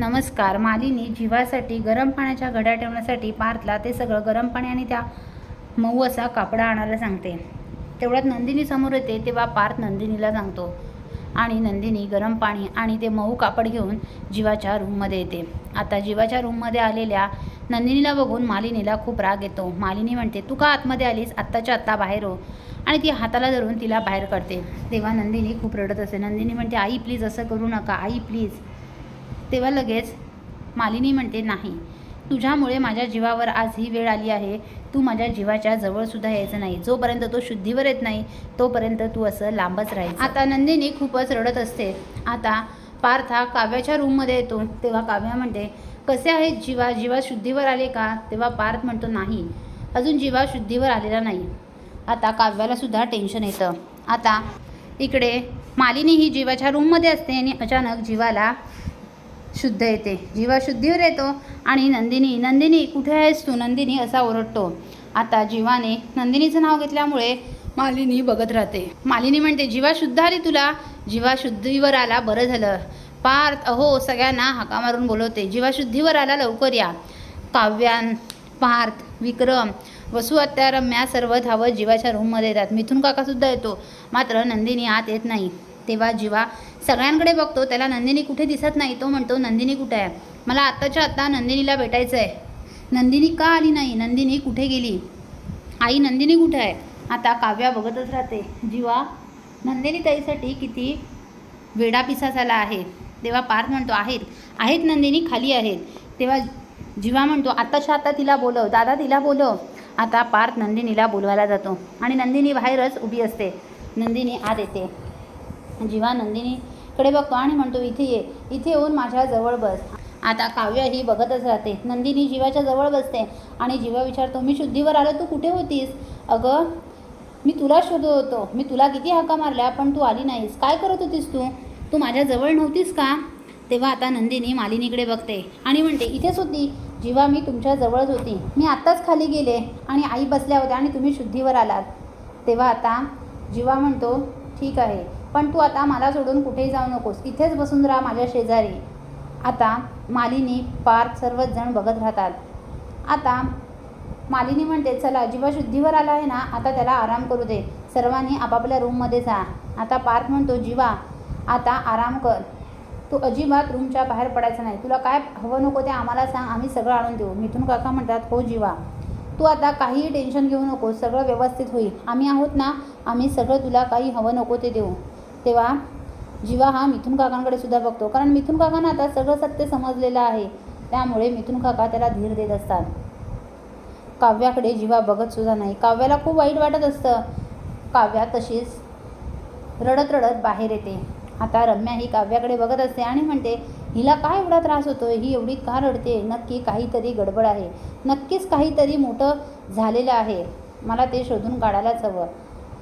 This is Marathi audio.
नमस्कार मालिनी जीवासाठी गरम पाण्याच्या घड्या ठेवण्यासाठी पार्थला ते सगळं गरम पाणी आणि त्या मऊ असा कापडा आणायला सांगते. तेवढ्यात नंदिनी समोर येते तेव्हा पार्थ नंदिनीला सांगतो. आणि नंदिनी गरम पाणी आणि ते मऊ कापड घेऊन जीवाच्या रूममध्ये येते. आता जीवाच्या रूममध्ये आलेल्या नंदिनीला बघून मालिनीला खूप राग येतो. मालिनी म्हणते तू का आतमध्ये आलीस? आत्ताच्या आत्ता बाहेर हो. आणि ती हाताला धरून तिला बाहेर काढते. तेव्हा नंदिनी खूप रडत असते नंदिनी म्हणते आई प्लीज असं करू नका. आई प्लीज तेव्हा लगेच मालिनी म्हणते नाही तुझ्यामुळे माझ्या जीवावर आज ही वेळ आली आहे. तू माझ्या जीवाच्या जवळसुद्धा यायचं नाही. जोपर्यंत तो शुद्धीवर येत नाही तोपर्यंत तू असं लांबच राहील आता नंदिनी खूपच रडत असते. आता पार्थ हा काव्याच्या रूममध्ये येतो. तेव्हा काव्या म्हणते कसे आहेत जीवा? जीवा शुद्धीवर आले का? तेव्हा पार्थ म्हणतो नाही अजून जीवा शुद्धीवर आलेला नाही. आता काव्यालासुद्धा टेन्शन येतं. आता इकडे मालिनी ही जीवाच्या रूममध्ये असते आणि अचानक जीवाला शुद्ध येते. जीवा शुद्धीवर येतो आणि नंदिनी नंदिनी कुठे आहेस तू? नंदिनी असा ओरडतो. आता जीवाने नंदिनीचं नाव घेतल्यामुळे मालिनी बघत राहते. मालिनी म्हणते जीवा शुद्ध आली तुला? जीवा शुद्धीवर आला बरं झालं. पार्थ अहो सगळ्यांना हाका मारून बोलवते. जीवा शुद्धीवर आला लवकर या. काव्यान पार्थ विक्रम वसु हत्या रम्या सर्व धावत जीवाच्या रूममध्ये येतात. मिथून काकासुद्धा येतो. मात्र नंदिनी आत येत नाही. तेव्हा जीवा सगळ्यांकडे बघतो त्याला नंदिनी कुठे दिसत नाही तो म्हणतो नंदिनी कुठे आहे? मला आत्ताच्या आत्ता नंदिनीला भेटायचं आहे नंदिनी का आली नाही? नंदिनी कुठे गेली? आई नंदिनी कुठे आहे? आता काव्या बघतच राहते. जीवा नंदिनी ताईसाठी किती वेडा पिसा झाला आहे. तेव्हा पार्थ म्हणतो आहेत आहेत नंदिनी खाली आहेत. तेव्हा जीवा म्हणतो आत्ताच्या आता तिला बोलव दादा तिला बोलव. आता पार्थ नंदिनीला बोलवायला जातो आणि नंदिनी बाहेरच उभी असते. नंदिनी आत येते. जीवानंदिनीकडे बघतो आणि म्हणतो इथे ये इथे येऊन माझ्या जवळ बस. आता काव्य ही बघतच राहते. नंदिनी जीवाच्या जवळ बसते आणि जीवा विचारतो मी शुद्धीवर आलो तू कुठे होतीस? अगं मी तुला शोधत होतो. मी तुला किती हाका मारल्या पण तू आली नाहीस. काय करत होतीस तू? तू माझ्या जवळ नव्हतीस का? तेव्हा आता नंदिनी मालिनीकडे बघते आणि म्हणते इथेच होती. जीवा मी तुमच्या जवळच होती. मी आत्ताच खाली गेले आणि आई बसल्या होत्या आणि तुम्ही शुद्धीवर आलात. तेव्हा आता जीवा म्हणतो ठीक आहे. पण तू आता मला सोडून कुठेही जाऊ नकोस. इथेच बसून राहा माझ्या शेजारी. आता मालिनी पार्थ सर्वच जण बघत राहतात. आता मालिनी म्हणते चला जीवा शुद्धीवर आला आहे ना आता त्याला आराम करू दे. सर्वांनी आपापल्या रूममध्ये जा. आता पार्थ म्हणतो जीवा आता आराम कर. तू अजिबात रूमच्या बाहेर पडायचं नाही. तुला काय हवं नको ते आम्हाला सांग. आम्ही सगळं आणून देऊ. मिथून काका म्हणतात हो जीवा. तू आता काहीही टेन्शन घेऊ नको सगळं व्यवस्थित होईल. आम्ही आहोत ना आम्ही सगळं तुला काही हवं नको ते देऊ. तेव्हा जीवा हा मिथुन काकांकडे सुद्धा बघतो. कारण मिथुन काकांना आता सगळं सत्य समजलेलं आहे. त्यामुळे मिथुन काका त्याला धीर देत असतात. काव्याकडे जीवा बघत सुद्धा नाही. काव्याला खूप वाईट वाटत असतं. काव्या तशीच रडत रडत बाहेर येते. आता रम्या ही काव्याकडे बघत असते आणि म्हणते हिला काय एवढा त्रास होतो ही एवढी का रडते? नक्की काहीतरी गडबड आहे. नक्कीच काहीतरी मोठं झालेलं आहे. मला ते शोधून काढायलाच हवं.